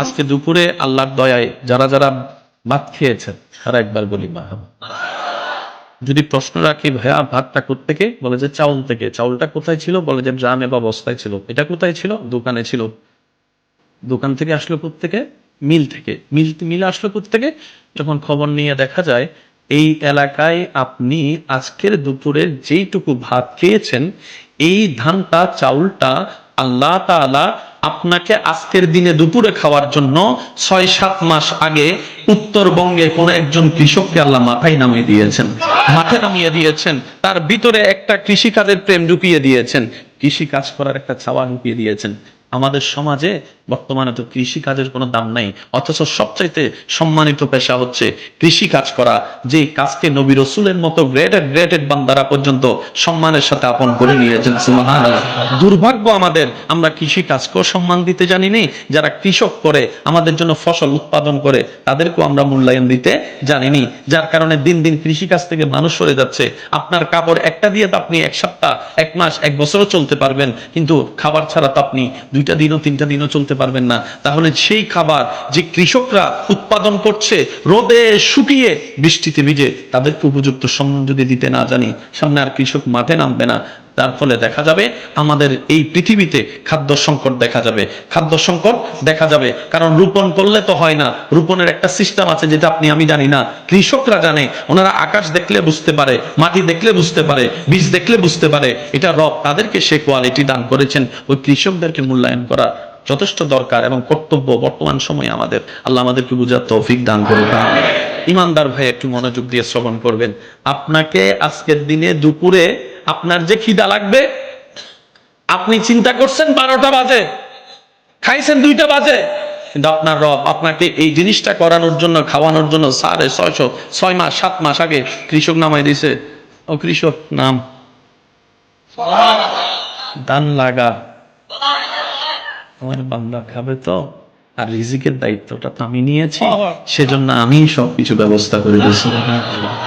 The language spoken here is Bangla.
আজকে দুপুরে আল্লাহর দয়ায় যারা যারা ভাত খেয়েছেন, তারা একবার বলি, মা যদি প্রশ্ন রাখি, ভাইয়া, ভাতটা থেকে বলে যে চাউল থেকে। চাউলটা কোথায় ছিল? বলে যে ড্রামে বা বস্তায় ছিল। এটা কোথায় ছিল? দোকানে ছিল। দোকান থেকে আসলো থেকে মিল থেকে। মিল মিল আসলো থেকে যখন খবর নিয়ে দেখা যায়, এই এলাকায় আপনি আজকের দুপুরে যেইটুকু ভাত খেয়েছেন, এই ধানটা, চাউলটা আল্লাহ তাআলা আপনাকে আজকের দিনে দুপুরে খাওয়ার জন্য ছয়, সাত মাস আগে উত্তরবঙ্গে কোন একজন কৃষককে আল্লাহ মাথায় নামিয়ে দিয়েছেন। মাঠে নামিয়ে দিয়েছেন। তার ভিতরে একটা কৃষিকাজের প্রেম ঢুকিয়ে দিয়েছেন। কৃষি কাজ করার একটা ছাওয়া ঢুকিয়ে দিয়েছেন। আমাদের সমাজে বর্তমানে তো কৃষি কাজের কোনো দাম নাই। অথচ সবচাইতে সম্মানিত পেশা হচ্ছে কৃষি কাজ করা, যে কাজকে নবী রসুলের মতো গ্রেটেড গ্রেটেড বান্দারা পর্যন্ত সম্মানের সাথে আপন করে নিয়েছেন। দুর্ভাগ্য আমাদের, আমরা কৃষি কাজকেও সম্মান দিতে জানি নি যারা কৃষক করে, আমাদের জন্য ফসল উৎপাদন করে, তাদেরকেও আমরা মূল্যায়ন দিতে জানিনি। যার কারণে দিন দিন কৃষি কাজ থেকে মানুষ সরে যাচ্ছে। আপনার কাপড় একটা দিয়ে তো আপনি এক সপ্তাহ, এক মাস, এক বছরও চলতে পারবেন, কিন্তু খাবার ছাড়া তো আপনি দুইটা দিনও, তিনটা দিনও চলতে পারবেন না। তাহলে সেই খাবার যে কৃষকরা উৎপাদন করছে, রোদে শুকিয়ে বৃষ্টিতে ভিজে, তাদেরকে উপযুক্ত সম্মান যদি দিতে না জানি, সামনে আর কৃষক মাঠে নামবে না। তার ফলে দেখা যাবে আমাদের এই পৃথিবীতে খাদ্য সংকট দেখা যাবে। খাদ্য সংকট দেখা যাবে। কারণ রোপণ করলে তো হয় না। রোপণের একটা সিস্টেম আছে যেটা আপনি, আমি জানি না। কৃষকরা জানে। ওনারা আকাশ দেখলে বুঝতে পারে, মাটি দেখলে বুঝতে পারে, বীজ দেখলে বুঝতে পারে। এটা রব তাদেরকে সে কোয়ালিটি দান করেছেন। ওই কৃষকদেরকে মূল্যায়ন করা যথেষ্ট দরকার এবং কর্তব্য বর্তমান সময়ে আমাদের। আল্লাহ আমাদেরকে বুঝার তৌফিক দান করুন ইমানদার ভাই, একটু মনোযোগ দিয়ে শ্রবণ করবেন। আপনাকে আজকের দিনে দুপুরে আপনার যে খিদা লাগবে, আপনি চিন্তা করছেন বারোটা বাজে, খাইছেন দুইটা বাজে, কিন্তু আপনার রব আপনাকে এই জিনিসটা করানোর জন্য, খাওয়ানোর জন্য সাড়ে ছয়শো, ছয় মাস, সাত মাস আগে কৃষক নামাই দিছে। ও কৃষক, নাম। দান লাগা। আমার বান্দা খাবে তো আর রিজিকের দায়িত্বটা তো আমি নিয়েছি সেজন্য আমি সবকিছু ব্যবস্থা করে দিয়েছি।